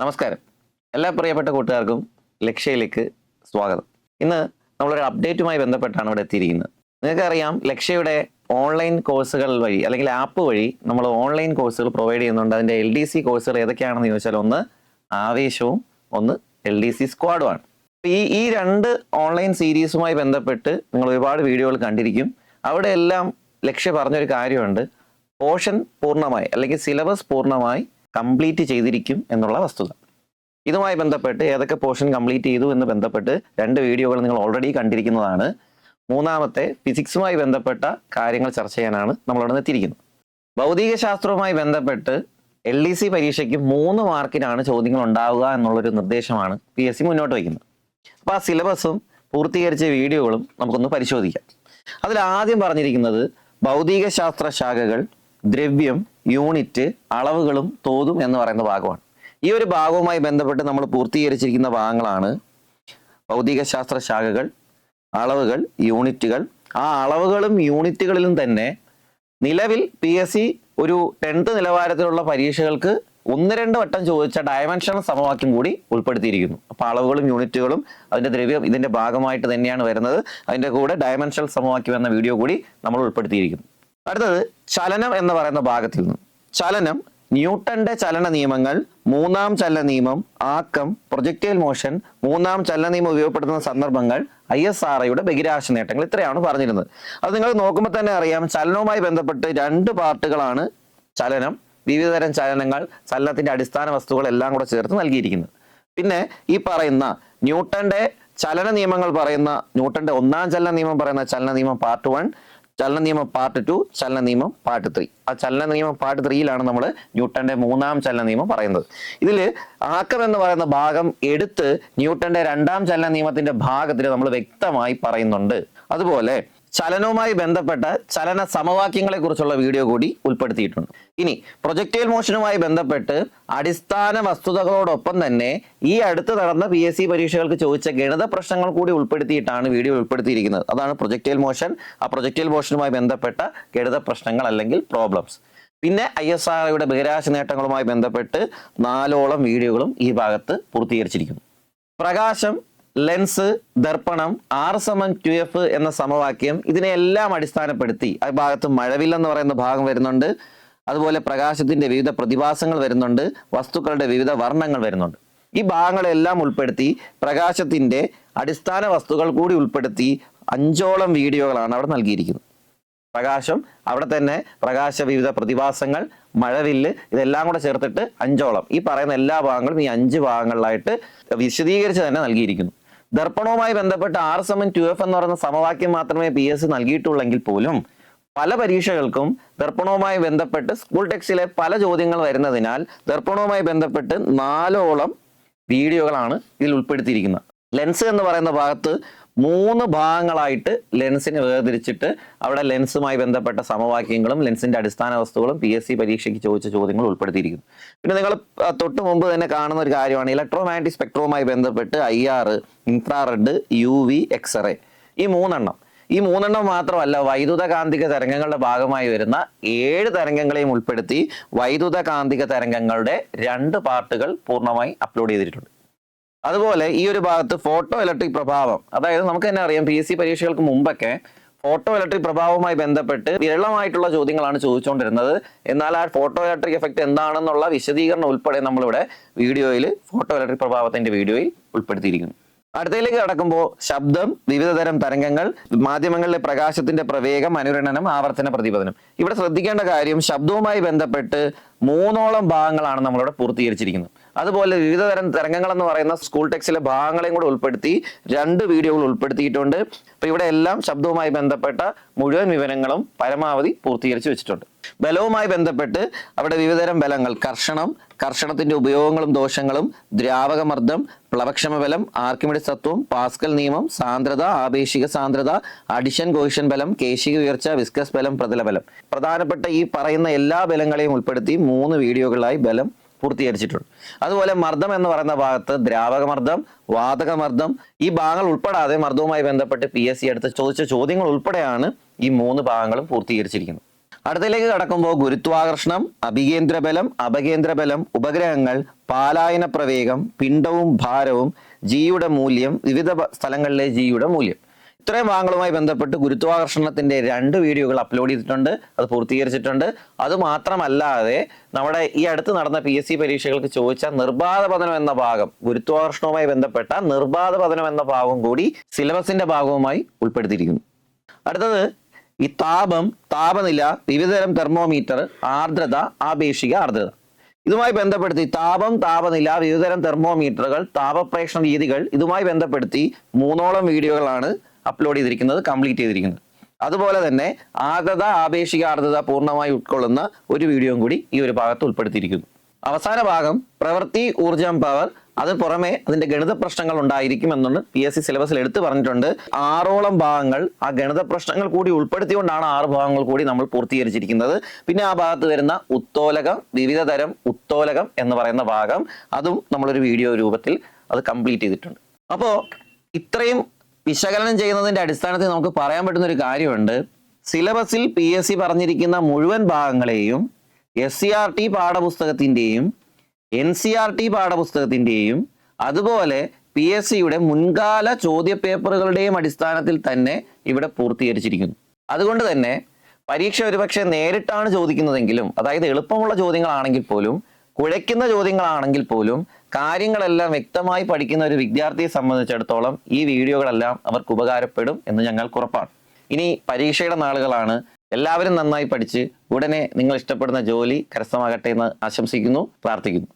നമസ്കാരം. എല്ലാ പ്രിയപ്പെട്ട കൂട്ടുകാർക്കും ലക്ഷ്യയിലേക്ക് സ്വാഗതം. ഇന്ന് നമ്മളൊരു അപ്ഡേറ്റുമായി ബന്ധപ്പെട്ടാണ് ഇവിടെ എത്തിയിരിക്കുന്നത്. നിങ്ങൾക്കറിയാം ലക്ഷ്യയുടെ ഓൺലൈൻ കോഴ്സുകൾ വഴി അല്ലെങ്കിൽ ആപ്പ് വഴി നമ്മൾ ഓൺലൈൻ കോഴ്സുകൾ പ്രൊവൈഡ് ചെയ്യുന്നുണ്ട്. അതിന്റെ എൽ ഡി സി കോഴ്സുകൾ ഏതൊക്കെയാണെന്ന് ചോദിച്ചാൽ ഒന്ന് ആവേശവും ഒന്ന് എൽ ഡി സി സ്ക്വാഡുമാണ്. ഈ ഈ രണ്ട് ഓൺലൈൻ സീരീസുമായി ബന്ധപ്പെട്ട് നിങ്ങൾ ഒരുപാട് വീഡിയോകൾ കണ്ടിരിക്കും. അവിടെ എല്ലാം ലക്ഷ്യ പറഞ്ഞൊരു കാര്യമുണ്ട്. പോർഷൻ പൂർണമായി അല്ലെങ്കിൽ സിലബസ് പൂർണമായി കംപ്ലീറ്റ് ചെയ്തിരിക്കും എന്നുള്ള വസ്തുത. ഇതുമായി ബന്ധപ്പെട്ട് ഏതൊക്കെ പോർഷൻ കംപ്ലീറ്റ് ചെയ്തു എന്ന് ബന്ധപ്പെട്ട് രണ്ട് വീഡിയോകൾ നിങ്ങൾ ഓൾറെഡി കണ്ടിരിക്കുന്നതാണ്. മൂന്നാമത്തെ ഫിസിക്സുമായി ബന്ധപ്പെട്ട കാര്യങ്ങൾ ചർച്ച ചെയ്യാനാണ് നമ്മളവിടെ എത്തിയിരിക്കുന്നത്. ഭൗതിക ശാസ്ത്രവുമായി ബന്ധപ്പെട്ട് എൽ ഡി സി പരീക്ഷയ്ക്ക് മൂന്ന് മാർക്കിനാണ് ചോദ്യങ്ങൾ ഉണ്ടാവുക എന്നുള്ളൊരു നിർദ്ദേശമാണ് പി എസ് സി മുന്നോട്ട് വയ്ക്കുന്നത്. അപ്പോൾ ആ സിലബസും പൂർത്തീകരിച്ച വീഡിയോകളും നമുക്കൊന്ന് പരിശോധിക്കാം. അതിൽ ആദ്യം പറഞ്ഞിരിക്കുന്നത് ഭൗതിക ശാസ്ത്ര ശാഖകൾ ദ്രവ്യം യൂണിറ്റ് അളവുകളും തോതും എന്ന് പറയുന്ന ഭാഗമാണ്. ഈ ഒരു ഭാഗവുമായി ബന്ധപ്പെട്ട് നമ്മൾ പൂർത്തീകരിച്ചിരിക്കുന്ന ഭാഗങ്ങളാണ് ഭൗതിക ശാസ്ത്ര ശാഖകൾ അളവുകൾ യൂണിറ്റുകൾ. ആ അളവുകളും യൂണിറ്റുകളിലും തന്നെ നിലവിൽ പി എസ് സി ഒരു ടെൻത്ത് നിലവാരത്തിലുള്ള പരീക്ഷകൾക്ക് ഒന്ന് രണ്ട് വട്ടം ചോദിച്ച ഡയമെൻഷണൽ സമവാക്യം കൂടി ഉൾപ്പെടുത്തിയിരിക്കുന്നു. അപ്പൊ അളവുകളും യൂണിറ്റുകളും അതിന്റെ ദ്രവ്യം ഇതിന്റെ ഭാഗമായിട്ട് തന്നെയാണ് വരുന്നത്. അതിന്റെ കൂടെ ഡയമെൻഷണൽ സമവാക്യം എന്ന വീഡിയോ കൂടി നമ്മൾ ഉൾപ്പെടുത്തിയിരിക്കുന്നു. അടുത്തത് ചലനം എന്ന് പറയുന്ന ഭാഗത്തിൽ നിന്ന്. ചലനം ന്യൂട്ടന്റെ ചലന നിയമങ്ങൾ മൂന്നാം ചലന നിയമം ആക്കം പ്രൊജക്റ്റൈൽ മോഷൻ മൂന്നാം ചലന നിയമം ഉപയോഗപ്പെടുത്തുന്ന സന്ദർഭങ്ങൾ ഐ എസ് ആർ ഐയുടെ ബഹിരാശ നേട്ടങ്ങൾ ഇത്രയാണ് പറഞ്ഞിരുന്നത്. അത് നിങ്ങൾ നോക്കുമ്പോൾ തന്നെ അറിയാം ചലനവുമായി ബന്ധപ്പെട്ട് രണ്ട് പാർട്ടുകളാണ് ചലനം വിവിധതരം ചലനങ്ങൾ ചലനത്തിന്റെ അടിസ്ഥാന വസ്തുക്കൾ എല്ലാം കൂടെ ചേർത്ത് നൽകിയിരിക്കുന്നത്. പിന്നെ ഈ പറയുന്ന ന്യൂട്ടന്റെ ചലന നിയമങ്ങൾ പറയുന്ന ന്യൂട്ടന്റെ ഒന്നാം ചലന നിയമം പറയുന്ന ചലന നിയമം പാർട്ട് വൺ ചലന നിയമം പാർട്ട് ടു ചലന നിയമം പാർട്ട് ത്രീ ആ ചലന നിയമം പാർട്ട് ത്രീയിലാണ് നമ്മൾ ന്യൂട്ടന്റെ മൂന്നാം ചലന നിയമം പറയുന്നത്. ഇതിൽ ആക്കം എന്ന് പറയുന്ന ഭാഗം എടുത്ത് ന്യൂട്ടന്റെ രണ്ടാം ചലന നിയമത്തിന്റെ ഭാഗത്തിൽ നമ്മൾ വ്യക്തമായി പറയുന്നുണ്ട്. അതുപോലെ ചലനവുമായി ബന്ധപ്പെട്ട ചലന സമവാക്യങ്ങളെ കുറിച്ചുള്ള വീഡിയോ കൂടി ഉൾപ്പെടുത്തിയിട്ടുണ്ട്. ഇനി പ്രൊജക്റ്റൈൽ മോഷനുമായി ബന്ധപ്പെട്ട് അടിസ്ഥാന വസ്തുതകളോടൊപ്പം തന്നെ ഈ അടുത്ത് നടന്ന പി എസ് സി പരീക്ഷകൾക്ക് ചോദിച്ച ഗണിത പ്രശ്നങ്ങൾ കൂടി ഉൾപ്പെടുത്തിയിട്ടാണ് വീഡിയോ ഉൾപ്പെടുത്തിയിരിക്കുന്നത്. അതാണ് പ്രൊജക്റ്റൈൽ മോഷൻ. ആ പ്രൊജക്റ്റൈൽ മോഷനുമായി ബന്ധപ്പെട്ട ഗണിത പ്രശ്നങ്ങൾ അല്ലെങ്കിൽ പ്രോബ്ലംസ് പിന്നെ ഐ എസ് ആർഒയുടെ ബഹിരാശ നേട്ടങ്ങളുമായി ബന്ധപ്പെട്ട് നാലോളം വീഡിയോകളും ഈ ഭാഗത്ത് പൂർത്തീകരിച്ചിരിക്കുന്നു. പ്രകാശം ലെൻസ് ദർപ്പണം ആർ സമം ടു എഫ് എന്ന സമവാക്യം ഇതിനെല്ലാം അടിസ്ഥാനപ്പെടുത്തി ആ ഭാഗത്ത് മഴവില്ലെന്ന് പറയുന്ന ഭാഗം വരുന്നുണ്ട്. അതുപോലെ പ്രകാശത്തിന്റെ വിവിധ പ്രതിഭാസങ്ങൾ വരുന്നുണ്ട്. വസ്തുക്കളുടെ വിവിധ വർണങ്ങൾ വരുന്നുണ്ട്. ഈ ഭാഗങ്ങളെല്ലാം ഉൾപ്പെടുത്തി പ്രകാശത്തിന്റെ അടിസ്ഥാന വസ്തുക്കൾ കൂടി ഉൾപ്പെടുത്തി അഞ്ചോളം വീഡിയോകളാണ് അവിടെ നൽകിയിരിക്കുന്നത്. പ്രകാശം അവിടെ തന്നെ പ്രകാശ വിവിധ പ്രതിഭാസങ്ങൾ മഴവില്ല് ഇതെല്ലാം കൂടെ ചേർത്തിട്ട് അഞ്ചോളം. ഈ പറയുന്ന എല്ലാ ഭാഗങ്ങളും ഈ അഞ്ച് ഭാഗങ്ങളിലായിട്ട് വിശദീകരിച്ച് തന്നെ നൽകിയിരിക്കുന്നു. ദർപ്പണവുമായി ബന്ധപ്പെട്ട് ആർ സമൻ ടു എഫ് എന്ന് പറയുന്ന സമവാക്യം മാത്രമേ പി എസ് നൽകിയിട്ടുള്ളെങ്കിൽ പോലും പല പരീക്ഷകൾക്കും ദർപ്പണവുമായി ബന്ധപ്പെട്ട് സ്കൂൾ ടെക്സ്റ്റിലെ പല ചോദ്യങ്ങൾ വരുന്നതിനാൽ ദർപ്പണവുമായി ബന്ധപ്പെട്ട് നാലോളം വീഡിയോകളാണ് ഇതിൽ ഉൾപ്പെടുത്തിയിരിക്കുന്നത്. ലെൻസ് എന്ന് പറയുന്ന ഭാഗത്ത് മൂന്ന് ഭാഗങ്ങളായിട്ട് ലെൻസിനെ വേർതിരിച്ചിട്ട് അവിടെ ലെൻസുമായി ബന്ധപ്പെട്ട സമവാക്യങ്ങളും ലെൻസിന്റെ അടിസ്ഥാന വസ്തുക്കളും പി എസ് സി പരീക്ഷയ്ക്ക് ചോദിച്ച ചോദ്യങ്ങൾ ഉൾപ്പെടുത്തിയിരിക്കുന്നു. പിന്നെ നിങ്ങൾ തൊട്ട് മുമ്പ് തന്നെ കാണുന്ന ഒരു കാര്യമാണ് ഇലക്ട്രോമാഗ്നറ്റിക് സ്പെക്ട്രോമായി ബന്ധപ്പെട്ട് I R infrared U V X-ray ഈ മൂന്നെണ്ണം. ഈ മൂന്നെണ്ണം മാത്രമല്ല വൈദ്യുത കാന്തിക തരംഗങ്ങളുടെ ഭാഗമായി വരുന്ന ഏഴ് തരംഗങ്ങളെയും ഉൾപ്പെടുത്തി വൈദ്യുത കാന്തിക തരംഗങ്ങളുടെ രണ്ട് പാർട്ടുകൾ പൂർണമായി അപ്ലോഡ് ചെയ്തിട്ടുണ്ട്. അതുപോലെ ഈ ഒരു ഭാഗത്ത് ഫോട്ടോ ഇലക്ട്രിക് പ്രഭാവം. അതായത് നമുക്ക് തന്നെ അറിയാം പി എസ് സി പരീക്ഷകൾക്ക് മുമ്പൊക്കെ ഫോട്ടോ ഇലക്ട്രിക് പ്രഭാവവുമായി ബന്ധപ്പെട്ട് വിരളമായിട്ടുള്ള ചോദ്യങ്ങളാണ് ചോദിച്ചുകൊണ്ടിരുന്നത്. എന്നാൽ ആ ഫോട്ടോ ഇലക്ട്രിക് എഫക്ട് എന്താണെന്നുള്ള വിശദീകരണം ഉൾപ്പെടെ നമ്മളിവിടെ വീഡിയോയിൽ ഫോട്ടോ ഇലക്ട്രിക് പ്രഭാവത്തിന്റെ വീഡിയോയിൽ ഉൾപ്പെടുത്തിയിരിക്കുന്നു. അടുത്തതിലേക്ക് കടക്കുമ്പോൾ ശബ്ദം വിവിധതരം തരംഗങ്ങൾ മാധ്യമങ്ങളിലെ പ്രകാശത്തിന്റെ പ്രവേഗം അനുരണനം ആവർത്തന പ്രതിപതനം ഇവിടെ ശ്രദ്ധിക്കേണ്ട കാര്യം ശബ്ദവുമായി ബന്ധപ്പെട്ട് മൂന്നോളം ഭാഗങ്ങളാണ് നമ്മളിവിടെ പൂർത്തീകരിച്ചിരിക്കുന്നത്. അതുപോലെ വിവിധതരം തരംഗങ്ങൾ എന്ന് പറയുന്ന സ്കൂൾ ടെക്സ്റ്റിലെ ഭാഗങ്ങളെയും കൂടെ ഉൾപ്പെടുത്തി രണ്ട് വീഡിയോകൾ ഉൾപ്പെടുത്തിയിട്ടുണ്ട്. അപ്പൊ ഇവിടെ എല്ലാം ശബ്ദവുമായി ബന്ധപ്പെട്ട മുഴുവൻ വിവരങ്ങളും പരമാവധി പൂർത്തീകരിച്ച് വെച്ചിട്ടുണ്ട്. ബലവുമായി ബന്ധപ്പെട്ട് അവിടെ വിവിധതരം ബലങ്ങൾ. കർഷണം കർഷണത്തിന്റെ ഉപയോഗങ്ങളും ദോഷങ്ങളും ദ്രാവകമർദ്ദം പ്ലവക്ഷമ ബലം ആർക്കിമിഡിസ് തത്വം പാസ്കൽ നിയമം സാന്ദ്രത ആപേക്ഷിക സാന്ദ്രത അഡിഷൻ കോഹിഷൻ ബലം കേശിക ഉയർച്ച വിസ്കസ് ബലം പ്രതലബലം പ്രധാനപ്പെട്ട ഈ പറയുന്ന എല്ലാ ബലങ്ങളെയും ഉൾപ്പെടുത്തി മൂന്ന് വീഡിയോകളായി ബലം പൂർത്തീകരിച്ചിട്ടുണ്ട്. അതുപോലെ മർദ്ദം എന്ന് പറയുന്ന ഭാഗത്ത് ദ്രാവകമർദ്ദം വാതകമർദ്ദം ഈ ഭാഗങ്ങൾ ഉൾപ്പെടാതെ മർദ്ദവുമായി ബന്ധപ്പെട്ട് പി എസ് സി അടുത്ത് ചോദിച്ച ചോദ്യങ്ങൾ ഉൾപ്പെടെയാണ് ഈ മൂന്ന് ഭാഗങ്ങളും പൂർത്തീകരിച്ചിരിക്കുന്നത്. അടുത്തതിലേക്ക് കടക്കുമ്പോൾ ഗുരുത്വാകർഷണം അഭികേന്ദ്രബലം അപകേന്ദ്രബലം ഉപഗ്രഹങ്ങൾ പാലായന പ്രവേഗം പിണ്ടവും ഭാരവും ജിയുടെ മൂല്യം വിവിധ സ്ഥലങ്ങളിലെ ജിയുടെ മൂല്യം. ഇത്രയും ഭാഗങ്ങളുമായി ബന്ധപ്പെട്ട് ഗുരുത്വാകർഷണത്തിന്റെ രണ്ട് വീഡിയോകൾ അപ്ലോഡ് ചെയ്തിട്ടുണ്ട്. അത് പൂർത്തീകരിച്ചിട്ടുണ്ട്. അത് മാത്രമല്ലാതെ നമ്മുടെ ഈ അടുത്ത് നടന്ന പി എസ് സി പരീക്ഷകൾക്ക് ചോദിച്ച നിർബാധ പതനം എന്ന ഭാഗം ഗുരുത്വാകർഷണവുമായി ബന്ധപ്പെട്ട നിർബാധ പതനം എന്ന ഭാഗം കൂടി സിലബസിന്റെ ഭാഗവുമായി ഉൾപ്പെടുത്തിയിരിക്കുന്നു. അടുത്തത് ഈ താപം താപനില വിവിധതരം തെർമോമീറ്റർ ആർദ്രത ആപേക്ഷിക ആർദ്രത. ഇതുമായി ബന്ധപ്പെടുത്തി താപം താപനില വിവിധതരം തെർമോമീറ്ററുകൾ താപപ്രേക്ഷണ രീതികൾ ഇതുമായി ബന്ധപ്പെടുത്തി മൂന്നോളം വീഡിയോകളാണ് അപ്ലോഡ് ചെയ്തിരിക്കുന്നത് കംപ്ലീറ്റ് ചെയ്തിരിക്കുന്നത്. അതുപോലെ തന്നെ ആർദ്രത ആപേക്ഷിക ആർദ്രത പൂർണമായി ഉൾക്കൊള്ളുന്ന ഒരു വീഡിയോയും കൂടി ഈ ഒരു ഭാഗത്ത് ഉൾപ്പെടുത്തിയിരിക്കുന്നു. അവസാന ഭാഗം പ്രവൃത്തി ഊർജം പവർ അതിന് പുറമെ അതിന്റെ ഗണിത പ്രശ്നങ്ങൾ ഉണ്ടായിരിക്കും എന്നുണ്ട് പി എസ് സി സിലബസിൽ എടുത്തു പറഞ്ഞിട്ടുണ്ട്. ആറോളം ഭാഗങ്ങൾ ആ ഗണിത പ്രശ്നങ്ങൾ കൂടി ഉൾപ്പെടുത്തിക്കൊണ്ടാണ് ആറ് ഭാഗങ്ങൾ കൂടി നമ്മൾ പൂർത്തീകരിച്ചിരിക്കുന്നത്. പിന്നെ ആ ഭാഗത്ത് വരുന്ന ഉത്തോലകം വിവിധ തരം ഉത്തോലകം എന്ന് പറയുന്ന ഭാഗം അതും നമ്മളൊരു വീഡിയോ രൂപത്തിൽ അത് കംപ്ലീറ്റ് ചെയ്തിട്ടുണ്ട്. അപ്പോൾ ഇത്രയും വിശകലനം ചെയ്യുന്നതിന്റെ അടിസ്ഥാനത്തിൽ നമുക്ക് പറയാൻ പറ്റുന്ന ഒരു കാര്യമുണ്ട്. സിലബസിൽ പി എസ് സി പറഞ്ഞിരിക്കുന്ന മുഴുവൻ ഭാഗങ്ങളെയും എസ് സി ആർ ടി പാഠപുസ്തകത്തിന്റെയും എൻ സി ആർ ടി പാഠപുസ്തകത്തിന്റെയും അതുപോലെ പി എസ് സിയുടെ മുൻകാല ചോദ്യപേപ്പറുകളുടെയും അടിസ്ഥാനത്തിൽ തന്നെ ഇവിടെ പൂർത്തീകരിച്ചിരിക്കുന്നു. അതുകൊണ്ട് തന്നെ പരീക്ഷ ഒരുപക്ഷെ നേരിട്ടാണ് ചോദിക്കുന്നതെങ്കിലും അതായത് എളുപ്പമുള്ള ചോദ്യങ്ങളാണെങ്കിൽ പോലും കുഴയ്ക്കുന്ന ചോദ്യങ്ങളാണെങ്കിൽ പോലും കാര്യങ്ങളെല്ലാം വ്യക്തമായി പഠിക്കുന്ന ഒരു വിദ്യാർത്ഥിയെ സംബന്ധിച്ചിടത്തോളം ഈ വീഡിയോകളെല്ലാം അവർക്ക് ഉപകാരപ്പെടും എന്ന് ഞങ്ങൾക്ക് ഉറപ്പാണ്. ഇനി പരീക്ഷയുടെ നാളുകളാണ്. എല്ലാവരും നന്നായി പഠിച്ച് ഉടനെ നിങ്ങൾ ഇഷ്ടപ്പെടുന്ന ജോലി കരസ്ഥമാകട്ടെ എന്ന് ആശംസിക്കുന്നു പ്രാർത്ഥിക്കുന്നു.